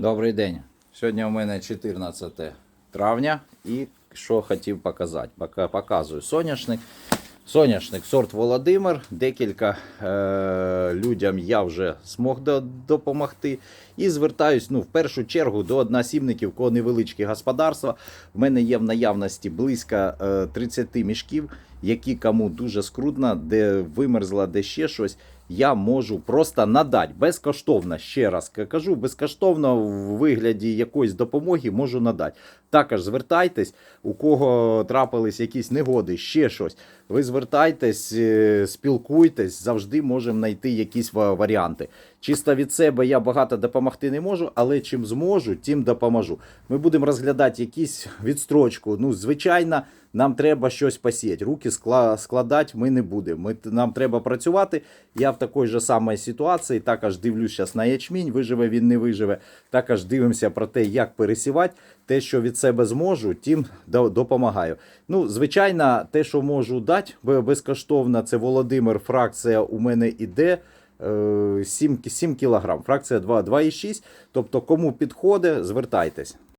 Добрий день. Сьогодні у мене 14 травня і що хотів показати. Показую соняшник. Соняшник сорт Володимир. Декілька е, людям я вже змог до- допомогти. І звертаюсь ну, в першу чергу до односібників, кого невеличкі господарства. В мене є в наявності близько е, 30 мішків, які кому дуже скрутно, де вимерзла, де ще щось. Я можу просто надати безкоштовно, ще раз кажу, безкоштовно в вигляді якоїсь допомоги можу надати. Також звертайтесь, у кого трапились якісь негоди, ще щось. Ви звертайтесь, е, спілкуйтесь, завжди можемо знайти якісь варіанти. Чисто від себе я багато допомогти не можу, але чим зможу, тим допоможу. Ми будемо розглядати якісь відстрочку. Ну, звичайно, нам треба щось посіяти. Руки скла- складати ми не будемо. Ми, нам треба працювати. Я в такій же самій ситуації. Також дивлюсь зараз на ячмінь, виживе він, не виживе. Також дивимося про те, як пересівати. Те, що від себе зможу, тим допомагаю. Ну, звичайно, те, що можу дати безкоштовно, це Володимир. Фракція у мене іде. е, 7, 7 кг. Фракція 2, 2,6. Тобто, кому підходить, звертайтесь.